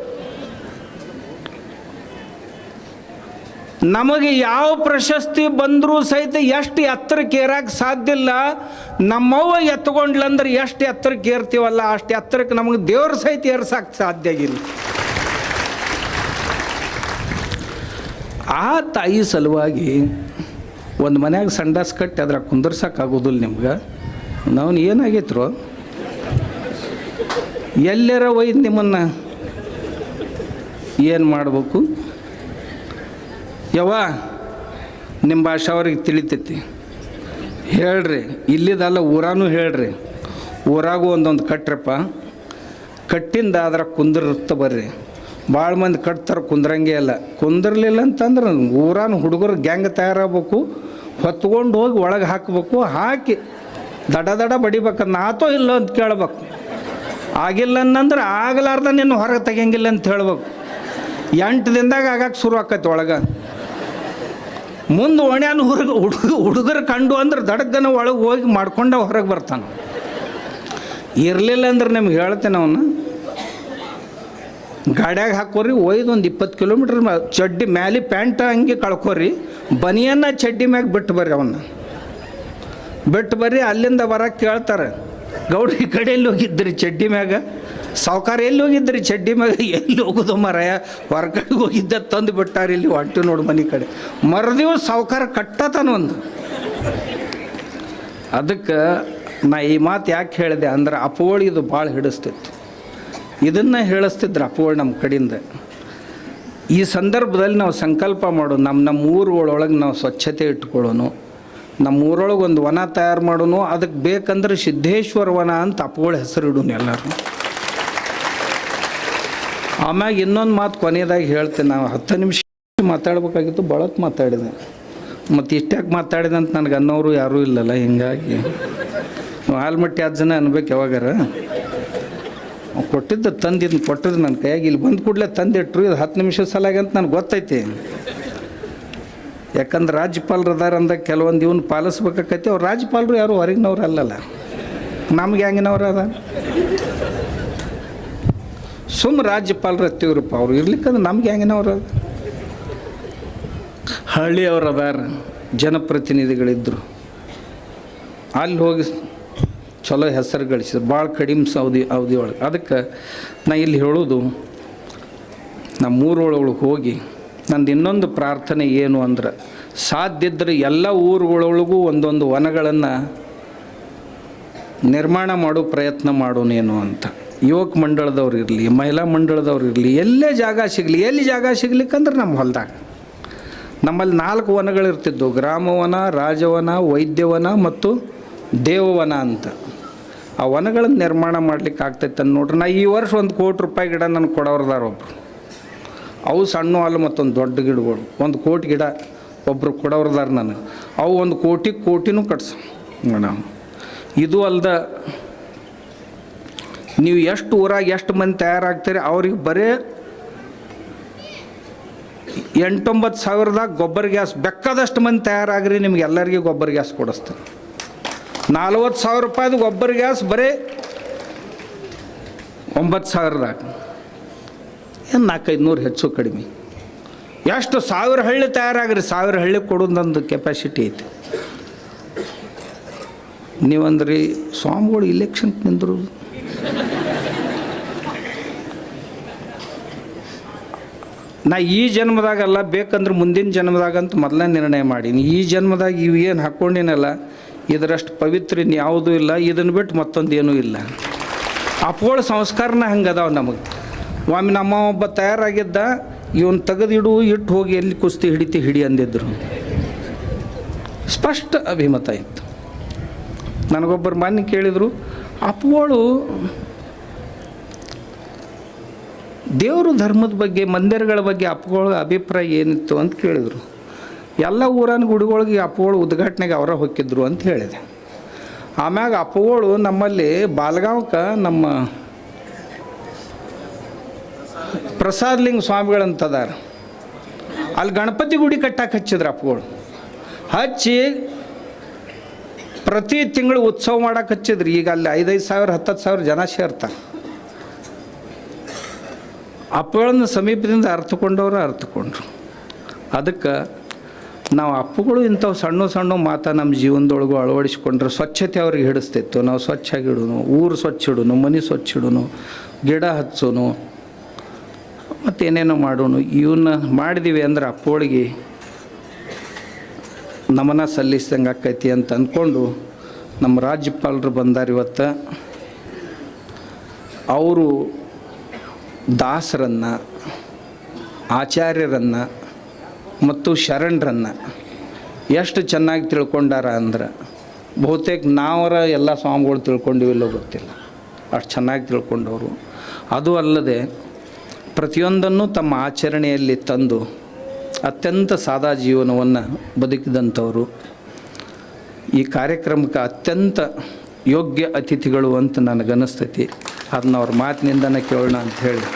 S1: ನಮಗೆ ಯಾವ ಪ್ರಶಸ್ತಿ ಬಂದರೂ ಸಹಿತ ಎಷ್ಟು ಎತ್ತರಕ್ಕೆ ಏರಕ್ಕೆ ಸಾಧ್ಯ ಇಲ್ಲ. ನಮ್ಮವ್ವ ಎತ್ಕೊಂಡ್ಲಂದ್ರೆ ಎಷ್ಟು ಎತ್ತರಕ್ಕೆ ಏರ್ತೀವಲ್ಲ ಅಷ್ಟು ಎತ್ತರಕ್ಕೆ ನಮಗೆ ದೇವ್ರ ಸಹಿತ ಏರ್ಸಕ್ಕೆ ಸಾಧ್ಯ ಆಗಿಲ್ಲ ಆ ತಾಯಿ ಸಲುವಾಗಿ ಒಂದು ಮನ್ಯಾಗ ಸಂಡಾಸ್ ಕಟ್ಟಿ ಅದ್ರ ಕುಂದರ್ಸಕ್ಕಾಗೋದಿಲ್ಲ ನಿಮ್ಗೆ. ನಾವು ಏನಾಗೈತ್ರು? ಎಲ್ಲರ ಒಯ್ದು ನಿಮ್ಮನ್ನು ಏನು ಮಾಡಬೇಕು? ಯವ್ವ ನಿಮ್ಮ ಭಾಷೆ ಅವ್ರಿಗೆ ತಿಳಿತೈತಿ. ಹೇಳ್ರಿ, ಇಲ್ಲಿದಲ್ಲ ಊರಾನು ಹೇಳ್ರಿ. ಊರಾಗೂ ಒಂದೊಂದು ಕಟ್ಟ್ರಪ್ಪ ಕಟ್ಟಿಂದ ಅದರ ಕುಂದಿರ್ತ ಬರ್ರಿ. ಭಾಳ ಮಂದಿ ಕಟ್ತಾರೆ, ಕುಂದ್ರಂಗೆ ಇಲ್ಲ. ಕುಂದಿರ್ಲಿಲ್ಲ ಅಂತಂದ್ರೆ ಊರಾನ ಹುಡುಗರು ಗ್ಯಾಂಗ್ ತಯಾರಾಗಬೇಕು, ಹೊತ್ಕೊಂಡು ಹೋಗಿ ಒಳಗೆ ಹಾಕಬೇಕು, ಹಾಕಿ ದಡ ದಡ ಬಡಿಬೇಕು, ನಾತೋ ಇಲ್ಲ ಅಂತ ಕೇಳ್ಬೇಕು. ಆಗಿಲ್ಲ ಅನ್ನಂದ್ರೆ ಆಗಲಾರ್ದ ನಿನ್ನ ಹೊರಗೆ ತೆಗಿಯಂಗಿಲ್ಲ ಅಂತ ಹೇಳ್ಬೇಕು. ಎಂಟು ದಿನದಾಗ ಆಗಕ್ಕೆ ಶುರು ಆಕೈತಿ ಒಳಗೆ. ಮುಂದೆ ಒಣ್ಯಾನ ಹುಡುಗ ಹುಡುಗ, ಹುಡುಗರು ಕಂಡು ಅಂದ್ರೆ ದಡಗನ ಒಳಗೆ ಹೋಗಿ ಮಾಡ್ಕೊಂಡ ಹೊರಗೆ ಬರ್ತಾನೆ. ಇರಲಿಲ್ಲ ಅಂದ್ರೆ ನಿಮ್ಗೆ ಹೇಳ್ತೇನೆ ಅವನು. ಗಾಡ್ಯಾಗ ಹಾಕೋರಿ ಒಯ್ದು ಒಂದು ಇಪ್ಪತ್ತು ಕಿಲೋಮೀಟ್ರ್ ಚಡ್ಡಿ ಮ್ಯಾಲೆ ಪ್ಯಾಂಟ್ ಹಂಗೆ ಕಳ್ಕೊರಿ ಬನಿಯನ್ನ ಚಡ್ಡಿ ಮ್ಯಾಗ ಬಿಟ್ಟು ಬರ್ರಿ ಅವನ್ನ ಬಿಟ್ಟು ಬರ್ರಿ, ಅಲ್ಲಿಂದ ಬರಕ್ಕೆ ಕೇಳ್ತಾರೆ. ಗೌಡ್ರಿ ಕಡೆ ಎಲ್ಲಿ ಹೋಗಿದ್ರಿ ಚಡ್ಡಿ ಮ್ಯಾಗ? ಸಾವುಕಾರ ಎಲ್ಲಿ ಹೋಗಿದ್ರಿ ಚಡ್ಡಿ ಮ್ಯಾಗ? ಎಲ್ಲಿ ಹೋಗೋದು ಮರಯ? ಹೊರಗಡೆ ಹೋಗಿದ್ದ ತಂದು ಬಿಟ್ಟಾರೆ ಇಲ್ಲಿ ಹೊಂಟು ನೋಡು ಮನೆ ಕಡೆ. ಮರದಿವ ಸಾವುಕಾರ ಕಟ್ಟತಾನ ಒಂದು. ಅದಕ್ಕೆ ನಾ ಈ ಮಾತು ಯಾಕೆ ಹೇಳಿದೆ ಅಂದ್ರೆ ಅಪೋಳಿ ಇದು ಭಾಳ ಹಿಡಿಸ್ತಿತ್ತು ಇದನ್ನು ಹೇಳಿಸ್ತಿದ್ರು ಅಪೋಳಿ ನಮ್ಮ ಕಡೆಯಿಂದ ಈ ಸಂದರ್ಭದಲ್ಲಿ ನಾವು ಸಂಕಲ್ಪ ಮಾಡು ನಮ್ಮ ನಮ್ಮ ಊರುಗಳೊಳಗೆ ನಾವು ಸ್ವಚ್ಛತೆ ಇಟ್ಕೊಳ್ಳೋನು ನಮ್ಮ ಊರೊಳಗೆ ಒಂದು ವನ ತಯಾರು ಮಾಡೋನು ಅದಕ್ಕೆ ಬೇಕಂದ್ರೆ ಸಿದ್ದೇಶ್ವರ ವನ ಅಂತ ಅಪ್ಪಗಳ ಹೆಸರು ಇಡೋನು ಎಲ್ಲರೂ ಆಮ್ಯಾಗ ಇನ್ನೊಂದು ಮಾತು ಕೊನೆಯದಾಗಿ ಹೇಳ್ತೇನೆ, ನಾವು ಹತ್ತು ನಿಮಿಷ ಮಾತಾಡಬೇಕಾಗಿತ್ತು, ಬಳಕ್ ಮಾತಾಡಿದೆ. ಮತ್ತು ಇಷ್ಟ್ಯಾಕೆ ಮಾತಾಡಿದೆ ಅಂತ ನನಗೆ ಅನ್ನೋರು ಯಾರೂ ಇಲ್ಲಲ್ಲ, ಹಿಂಗಾಗಿ. ಆಲ್ಮಟ್ಟಿ ಅದು ಜನ ಅನ್ಬೇಕು ಯಾವಾಗಾರ. ಕೊಟ್ಟಿದ್ದು ತಂದಿದ್ದು ಕೊಟ್ಟಿದ್ದು ನನ್ನ ಕೈಯಾಗಿ ಇಲ್ಲಿ ಬಂದ ಕೂಡಲೇ ತಂದಿಟ್ರು. ಇದು ಹತ್ತು ನಿಮಿಷ ಸಲಾಗಿ ಅಂತ ನನಗೆ ಗೊತ್ತೈತಿ. ಯಾಕಂದ್ರೆ ರಾಜ್ಯಪಾಲರು ಅದಾರ ಅಂದಾಗ ಕೆಲವೊಂದು ಇವನು ಪಾಲಿಸ್ಬೇಕಾಕೈತಿ. ಅವ್ರು ರಾಜ್ಯಪಾಲರು ಯಾರು ಹೊರಗಿನವ್ರು ಅಲ್ಲಲ್ಲ. ನಮ್ಗೆ ಹೆಂಗಿನವ್ರು ಅದ ಸುಮ್ ರಾಜ್ಯಪಾಲರು ಹತ್ತಿವ್ರಪ್ಪ ಅವ್ರು ಇರ್ಲಿಕ್ಕಂದ್ರೆ ನಮ್ಗೆ ಹೆಂಗಿನವ್ರು ಅದ. ಹಳ್ಳಿಯವ್ರು ಅದಾರ. ಜನಪ್ರತಿನಿಧಿಗಳಿದ್ದರು ಅಲ್ಲಿ ಹೋಗಿ ಚಲೋ ಹೆಸರು ಗಳಿಸಿದ ಭಾಳ ಕಡಿಮೆ ಅವಧಿ ಅವಧಿ ಒಳಗೆ ಅದಕ್ಕೆ ನಾ ಇಲ್ಲಿ ಹೇಳೋದು ನಮ್ಮ ಊರೊಳಗೆ ಹೋಗಿ ನಂದು ಇನ್ನೊಂದು ಪ್ರಾರ್ಥನೆ ಏನು ಅಂದ್ರೆ, ಸಾಧ್ಯ ಇದ್ದರೆ ಎಲ್ಲ ಊರುಗಳೊಳಗೂ ಒಂದೊಂದು ವನಗಳನ್ನು ನಿರ್ಮಾಣ ಮಾಡೋ ಪ್ರಯತ್ನ ಮಾಡೋನೇನು ಅಂತ. ಯುವಕ ಮಂಡಳದವ್ರು ಇರಲಿ, ಮಹಿಳಾ ಮಂಡಳದವ್ರು ಇರಲಿ, ಎಲ್ಲೇ ಜಾಗ ಸಿಗಲಿ, ಎಲ್ಲಿ ಜಾಗ ಸಿಗ್ಲಿಕ್ಕಂದ್ರೆ ನಮ್ಮ ಹೊಲದಾಗ. ನಮ್ಮಲ್ಲಿ ನಾಲ್ಕು ವನಗಳಿರ್ತಿದ್ದವು ಗ್ರಾಮವನ, ರಾಜವನ, ವೈದ್ಯವನ ಮತ್ತು ದೇವವನ ಅಂತ. ಆ ವನಗಳನ್ನು ನಿರ್ಮಾಣ ಮಾಡ್ಲಿಕ್ಕೆ ಆಗ್ತೈತೆ ಅಂತ ನೋಡ್ರಿ. ನಾ ಈ ವರ್ಷ ಒಂದು ಕೋಟಿ ರೂಪಾಯಿ ಗಿಡ ನನಗೆ ಕೊಡೋರ್ದಾರ ಒಬ್ರು. ಅವು ಸಣ್ಣ ಅಲ್ಲ ಮತ್ತೊಂದು ದೊಡ್ಡ ಗಿಡಗಳು. ಒಂದು ಕೋಟಿ ಗಿಡ ಒಬ್ಬರು ಕೊಡೋರ್ದಾರ ನನಗೆ. ಅವು ಒಂದು ಕೋಟಿ ಕೋಟಿನೂ ಕಟ್ಸ ಮೇಡಮ್ ಇದು ಅಲ್ದ ನೀವು ಎಷ್ಟು ಊರಾಗ ಎಷ್ಟು ಮಂದಿ ತಯಾರಾಗ್ತೀರಿ ಅವ್ರಿಗೆ ಬರೇ ಎಂಟೊಂಬತ್ತು ಸಾವಿರದಾಗ ಗೊಬ್ಬರ ಗ್ಯಾಸ್. ಬೇಕಾದಷ್ಟು ಮಂದಿ ತಯಾರಾಗ್ರಿ, ನಿಮ್ಗೆ ಎಲ್ಲರಿಗೂ ಗೊಬ್ಬರ ಗ್ಯಾಸ್ ಕೊಡಿಸ್ತಾರೆ ನಲ್ವತ್ತು ಸಾವಿರ ರೂಪಾಯ್ದು ಗೊಬ್ಬರ ಗ್ಯಾಸ್ ಬರೀ ಒಂಬತ್ತು ಸಾವಿರದಾಗ. ಏನು ನಾಲ್ಕೈದು ನೂರು ಹೆಚ್ಚು ಕಡಿಮೆ? ಎಷ್ಟು ಸಾವಿರ ಹಳ್ಳಿ ತಯಾರಾಗ್ರಿ, ಸಾವಿರ ಹಳ್ಳಿ ಕೊಡೋದೊಂದು ಕೆಪಾಸಿಟಿ ಐತಿ. ನೀವಂದ್ರಿ ಸ್ವಾಮಿಗಳು ಇಲೆಕ್ಷನ್ ನಿಂದರು. ನಾ ಈ ಜನ್ಮದಾಗಲ್ಲ ಬೇಕಂದ್ರೆ ಮುಂದಿನ ಜನ್ಮದಾಗ ಅಂತ ಮೊದಲೇ ನಿರ್ಣಯ ಮಾಡೀನಿ. ಈ ಜನ್ಮದಾಗ ಇವು ಏನು ಹಾಕ್ಕೊಂಡಿನಲ್ಲ ಇದರಷ್ಟು ಪವಿತ್ರ ಇನ್ಯಾವುದೂ ಇಲ್ಲ ಇದನ್ನು ಬಿಟ್ಟು ಮತ್ತೊಂದು ಏನೂ ಇಲ್ಲ. ಅಪ್ಪಗಳ ಸಂಸ್ಕಾರನ ಹಂಗೆ ಅದಾವ ನಮಗೆ? ಒಮ್ಮೆ ನಮ್ಮ ಒಬ್ಬ ತಯಾರಾಗಿದ್ದ, ಇವನ್ ತೆಗೆದಿಡು ಇಟ್ಟು ಹೋಗಿ ಎಲ್ಲಿ ಕುಸ್ತಿ ಹಿಡಿತಿ ಹಿಡಿ ಅಂದಿದ್ರು. ಸ್ಪಷ್ಟ ಅಭಿಮತ ಇತ್ತು. ನನಗೊಬ್ಬರು ಮಾನ್ಯ ಕೇಳಿದರು ಅಪ್ಪಗಳು ದೇವರು ಧರ್ಮದ ಬಗ್ಗೆ, ಮಂದಿರಗಳ ಬಗ್ಗೆ ಅಪ್ಪಗಳ ಅಭಿಪ್ರಾಯ ಏನಿತ್ತು ಅಂತ ಕೇಳಿದರು. ಎಲ್ಲ ಊರನ ಗುಡಿಗಳಿಗೆ ಅಪ್ಪಗಳು ಉದ್ಘಾಟನೆಗೆ ಅವರ ಹೊಕ್ಕಿದ್ರು ಅಂತ ಹೇಳಿದೆ. ಆಮ್ಯಾಗ ಅಪ್ಪಗಳು ನಮ್ಮಲ್ಲಿ ಬಾಲ್ಗಾಂವ್ಕ ನಮ್ಮ ಪ್ರಸಾದ್ಲಿಂಗ ಸ್ವಾಮಿಗಳಂತದಾರ. ಅಲ್ಲಿ ಗಣಪತಿ ಗುಡಿ ಕಟ್ಟಕ್ಕೆ ಹಚ್ಚಿದ್ರು ಅಪ್ಪಗಳು. ಹಚ್ಚಿ ಪ್ರತಿ ತಿಂಗಳು ಉತ್ಸವ ಮಾಡಕ್ಕೆ ಹಚ್ಚಿದ್ರು. ಈಗ ಅಲ್ಲಿ ಐದೈದು ಸಾವಿರ, ಹತ್ತತ್ತು ಸಾವಿರ ಜನ ಸೇರ್ತಾರೆ. ಅಪ್ಪಗಳನ್ನು ಸಮೀಪದಿಂದ ಅರ್ಥಕೊಂಡವರು ಅರ್ಥಕೊಂಡ್ರು ಅದಕ್ಕೆ ನಾವು ಅಪ್ಪಗಳು ಇಂಥವು ಸಣ್ಣ ಸಣ್ಣ ಮಾತ ನಮ್ಮ ಜೀವನದೊಳಗೂ ಅಳವಡಿಸ್ಕೊಂಡ್ರೆ ಸ್ವಚ್ಛತೆ ಅವ್ರಿಗೆ ಹಿಡಿಸ್ತಿತ್ತು. ನಾವು ಸ್ವಚ್ಛಾಗಿ ಇಡೋನು ಊರು ಸ್ವಚ್ಛ ಇಡೋನು ಮನೆ ಸ್ವಚ್ಛ ಇಡೋನು ಗಿಡ ಹಚ್ಚೋನು ಮತ್ತೇನೇನೋ ಮಾಡೋನು. ಇವನ್ನ ಮಾಡಿದೀವಿ ಅಂದ್ರೆ ಅಪ್ಪೋಳಿಗೆ ನಮನ ಸಲ್ಲಿಸ್ದಂಗೆ ಆಕೈತಿ ಅಂತ ಅಂದ್ಕೊಂಡು ನಮ್ಮ ರಾಜ್ಯಪಾಲರು ಬಂದಾರ ಇವತ್ತು. ಅವರು ದಾಸರನ್ನು, ಆಚಾರ್ಯರನ್ನು ಮತ್ತು ಶರಣರನ್ನು ಎಷ್ಟು ಚೆನ್ನಾಗಿ ತಿಳ್ಕೊಂಡಾರ ಅಂದ್ರೆ ಬಹುತೇಕ ನಾವರ ಎಲ್ಲ ಸ್ವಾಮಿಗಳು ತಿಳ್ಕೊಂಡಿವಿಲ್ಲೋ ಗೊತ್ತಿಲ್ಲ. ಅಷ್ಟು ಚೆನ್ನಾಗಿ ತಿಳ್ಕೊಂಡವರು. ಅದು ಅಲ್ಲದೆ ಪ್ರತಿಯೊಂದನ್ನು ತಮ್ಮ ಆಚರಣೆಯಲ್ಲಿ ತಂದು ಅತ್ಯಂತ ಸಾದಾ ಜೀವನವನ್ನು ಬದುಕಿದಂಥವರು. ಈ ಕಾರ್ಯಕ್ರಮಕ್ಕೆ ಅತ್ಯಂತ ಯೋಗ್ಯ ಅತಿಥಿಗಳು ಅಂತ ನನಗನ್ನಿಸ್ತೈತಿ. ಅದನ್ನ ಅವ್ರ ಮಾತಿನಿಂದನೇ ಕೇಳೋಣ ಅಂತ ಹೇಳಿ.